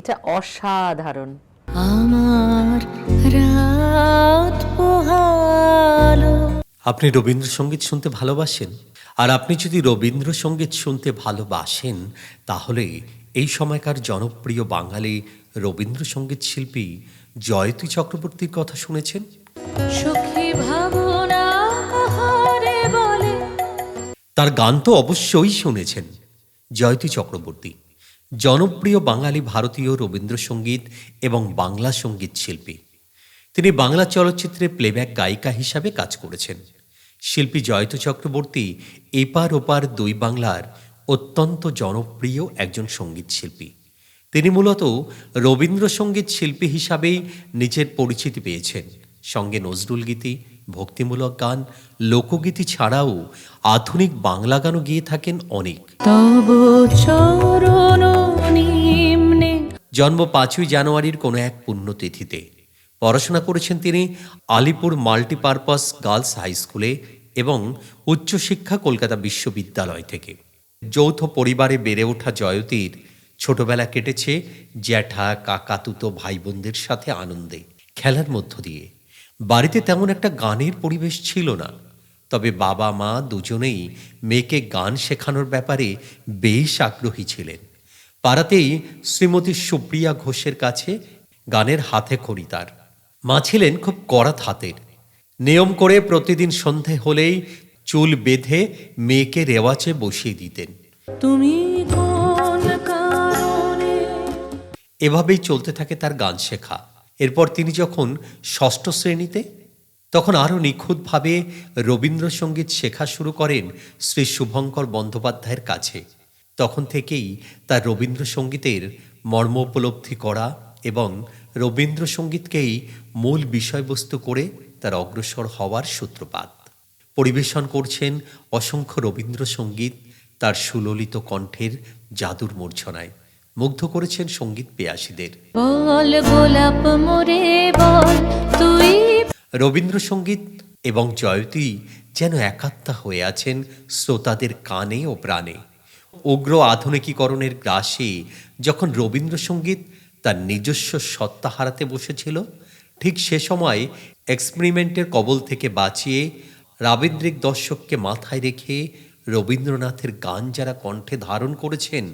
এটা অসাধারণ। আমার রাত পোহালো। আপনি রবীন্দ্রসঙ্গীত শুনতে ভালোবাসেন? আর আপনি যদি রবীন্দ্রসঙ্গীত শুনতে ভালোবাসেন তাহলে এই সময়কার জনপ্রিয় বাঙালি রবীন্দ্রসঙ্গীত শিল্পী জয়তী চক্রবর্তীর কথা শুনেছেন? সখী ভাবনা তার গান তো অবশ্যই শুনেছেন জয়তী চক্রবর্তী। জনপ্রিয় বাঙালি ভারতীয় রবীন্দ্রসঙ্গীত এবং বাংলা সংগীত শিল্পী। তিনি বাংলা চলচ্চিত্রে প্লেব্যাক গায়িকা হিসাবে কাজ করেছেন। শিল্পী জয়ত চক্রবর্তী এপার ওপার দুই বাংলার অত্যন্ত জনপ্রিয় একজন সংগীত শিল্পী। তিনি মূলত রবীন্দ্রসঙ্গীত শিল্পী হিসাবেই নিজের পরিচিতি পেয়েছেন। সঙ্গে নজরুল গীতি, ভক্তিমূলক গান, লোকগীতি ছাড়াও আধুনিক বাংলা গানও গিয়ে থাকেন অনেক। তব চরণ জন্ম পাঁচই জানুয়ারির কোনো এক পুণ্যতিথিতে। পড়াশোনা করেছেন তিনি আলিপুর মাল্টিপারপাস গার্লস হাই স্কুলে এবং উচ্চশিক্ষা কলকাতা বিশ্ববিদ্যালয় থেকে। যৌথ পরিবারে বেড়ে ওঠা জয়তীর ছোটবেলা কেটেছে জ্যাঠা কাকাতুতো ভাই বোনদের সাথে আনন্দে, খেলার মধ্য দিয়ে। বাড়িতে তেমন একটা গানের পরিবেশ ছিল না, তবে বাবা মা দুজনেই মেয়েকে গান শেখানোর ব্যাপারে বেশ আগ্রহী ছিলেন। পাড়াতেই শ্রীমতী সুপ্রিয়া ঘোষের কাছে গানের হাতে খড়ি তার মা ছিলেন খুব কড়া হাতের নিয়ম করে প্রতিদিন সন্ধে হলেই চুল বেঁধে মেয়েকে রেওয়াজে বসিয়ে দিতেন। তুমি এভাবেই চলতে থাকে তার গান শেখা। এরপর তিনি যখন ষষ্ঠ শ্রেণীতে তখন আরও নিখুঁতভাবে রবীন্দ্রসঙ্গীত শেখা শুরু করেন শ্রী শুভঙ্কর বন্দ্যোপাধ্যায়ের কাছে। তখন থেকেই তার রবীন্দ্রসঙ্গীতের মর্ম উপলব্ধি করা এবং রবীন্দ্রসঙ্গীতকেই মূল বিষয়বস্তু করে তার অগ্রসর হওয়ার সূত্রপাত। পরিবেশন করছেন অসংখ্য রবীন্দ্রসঙ্গীত তার সুললিত কণ্ঠের জাদুর মূর্ছনায়। মুগ্ধ করেছেন সংগীত পেয়াসীদের। রবীন্দ্রসঙ্গীত এবং জয়তী যেন একাত্মা হয়ে আছেন শ্রোতাদের কানে ও প্রাণে। উগ্র আধুনিকীকরণের গ্রাসে যখন রবীন্দ্রসঙ্গীত তার নিজস্ব সত্তা হারাতে বসেছিল, ঠিক সে সময় এক্সপেরিমেন্টের কবল থেকে বাঁচিয়ে রাবীন্দ্রিক দর্শককে মাথায় রেখে রবীন্দ্রনাথের গান যারা কণ্ঠে ধারণ করেছেন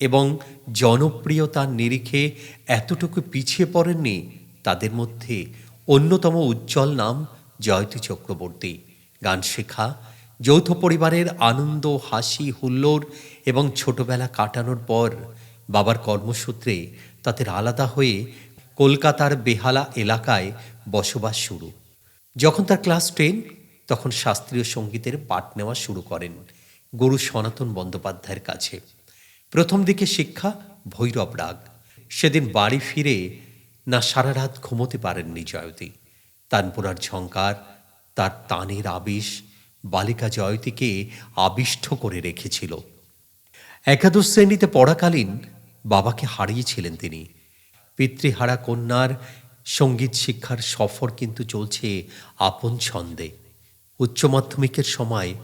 এবং জনপ্রিয়তার নিরিখে এতটুকু পিছিয়ে পড়েননি, তাদের মধ্যে অন্যতম উজ্জ্বল নাম জয়তী চক্রবর্তী। গান শেখা যৌথ পরিবারের আনন্দ, হাসি, হুল্লোড় এবং ছোটবেলা কাটানোর পর বাবার কর্মসূত্রে তাদের আলাদা হয়ে কলকাতার বেহালা এলাকায় বসবাস শুরু। যখন তার ক্লাস টেন, তখন শাস্ত্রীয় সঙ্গীতের পাঠ নেওয়া শুরু করেন গুরু সনাতন বন্দ্যোপাধ্যায়ের কাছে। প্রথম দিকে শিক্ষা, ভৈরব রাগ। সেদিন বাড়ি ফিরে না সারা রাত ঘুমোতে পারেননি জয়তী তানপুরার ঝঙ্কার তার তানের আবিষ বালিকা জয়তীকে আবিষ্ট করে রেখেছিল। একাদশ শ্রেণীতে পড়াকালীন বাবাকে হারিয়েছিলেন তিনি। পিতৃহারা কন্যার সংগীত শিক্ষার সফর কিন্তু চলছে আপন ছন্দে। উচ্চ মাধ্যমিকের সময়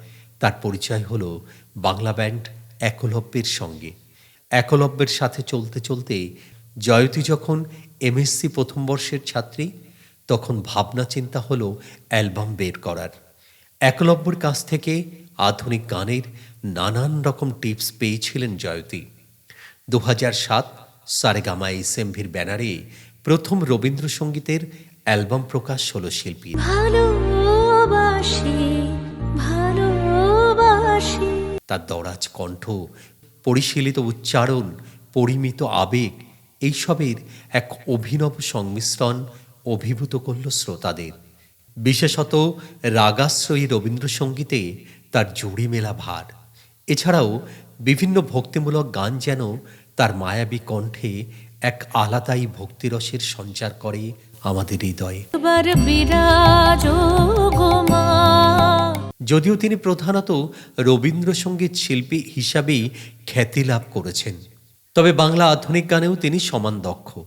তার পরিচয় হলো বাংলা ব্যান্ড একলব্যের সঙ্গে। একলব্যের সাথে চলতে চলতে জয়তী যখন এমএসসি প্রথম বর্ষের ছাত্রী, তখন ভাবনা চিন্তা হলো অ্যালবাম বের করার। একলব্যর কাছ থেকে আধুনিক গানের নানান রকম টিপস পেয়েছিলেন জয়তী। দু হাজার সাত সারেগামা এসএমভির ব্যানারে প্রথম রবীন্দ্রসঙ্গীতের অ্যালবাম প্রকাশ হলো ভালোবাসি তার দরাজ কণ্ঠ পরিশীলিত উচ্চারণ পরিমিত আবেগ এইসবের এক অভিনব সংমিশ্রণ অভিভূত করল শ্রোতাদের। বিশেষত রাগাশ্রয়ী রবীন্দ্রসঙ্গীতে তার জুড়ি মেলা ভার। এছাড়াও বিভিন্ন ভক্তিমূলক গান যেন তার মায়াবী কণ্ঠে এক আলাদাই ভক্তিরসের সঞ্চার করে আমাদের হৃদয়ে। যদিও তিনি প্রধানত রবীন্দ্রসঙ্গীত শিল্পী হিসাবেই খ্যাতি লাভ করেছেন তবে বাংলা আধুনিক গানেও তিনি সমান দক্ষ।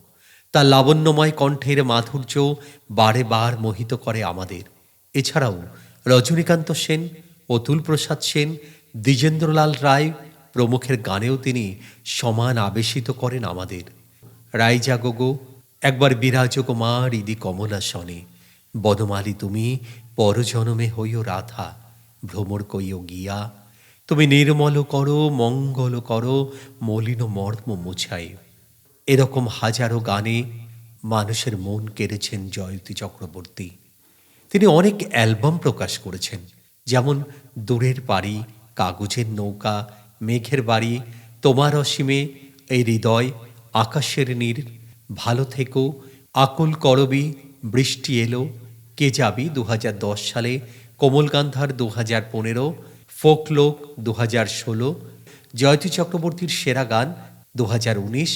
তার লাবণ্যময় কণ্ঠের মাধুর্য বারে বার মোহিত করে আমাদের। এছাড়াও রজনীকান্ত সেন অতুল প্রসাদ সেন, দ্বিজেন্দ্রলাল রায় প্রমুখের গানেও তিনি সমান আবেশিত করেন আমাদের। রাইজা গোগো, একবার বিরাজ কুমার ইদি কমলা সনে বনমালী তুমি পরজনমে হইও রাধা, ভ্রমর কইও গিয়া। তুমি নির্মল করো, মঙ্গল করো, মলিন মর্ম মুছাই এরকম হাজারো গানে মানুষের মন কেড়েছেন জয়তী চক্রবর্তী। তিনি অনেক অ্যালবাম প্রকাশ করেছেন, যেমন দূরের বাড়ি কাগজের নৌকা, মেঘের বাড়ি, তোমার অসীমে এই হৃদয়, আকাশের নীর, ভালো থেকো, আকুল করবি, বৃষ্টি এলো, কে যাবি দু সালে, কোমল গান্ধার দু হাজার পনেরো ফোকলোক দু হাজার ষোলো জয়তী চক্রবর্তীর সেরা গান দু হাজার উনিশ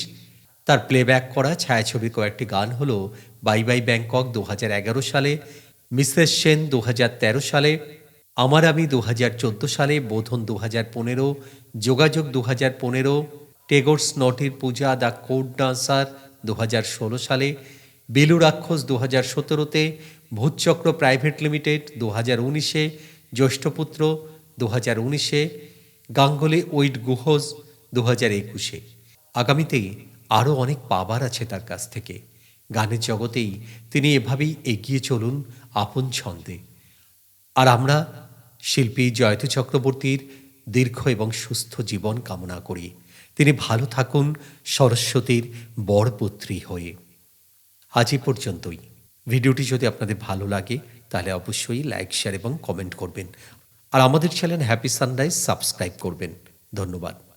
তার প্লেব্যাক করা ছায়াছবির কয়েকটি গান হল বাই বাই ব্যাংকক দু হাজার এগারো সালে মিসেস সেন দু হাজার তেরো সালে আমার আমি দু হাজার চোদ্দ সালে বোধন দু হাজার পনেরো যোগাযোগ দু হাজার পনেরো Tagore's Natir Puja the code dancer দু হাজার ষোলো সালে বেলু রাক্ষস দু হাজার সতেরোতে ভূতচক্র প্রাইভেট লিমিটেড দু হাজার উনিশে জ্যৈষ্ঠপুত্র দু হাজার উনিশে গাঙ্গুলি উইড গুহজ দু হাজার একুশে আগামীতে আরও অনেক পাবার আছে তার কাছ থেকে। গানের জগতেই তিনি এভাবেই এগিয়ে চলুন আপন ছন্দে। আর আমরা শিল্পী জয়তী চক্রবর্তীর দীর্ঘ এবং সুস্থ জীবন কামনা করি। তিনি ভালো থাকুন সরস্বতীর বরপুত্রী হয়ে। আজ এই পর্যন্তই। ভিডিওটি যদি আপনাদের ভালো লাগে, তাহলে অবশ্যই লাইক, শেয়ার এবং কমেন্ট করবেন। আর আমাদের চ্যানেল হ্যাপি সানরাইজ সাবস্ক্রাইব করবেন। ধন্যবাদ।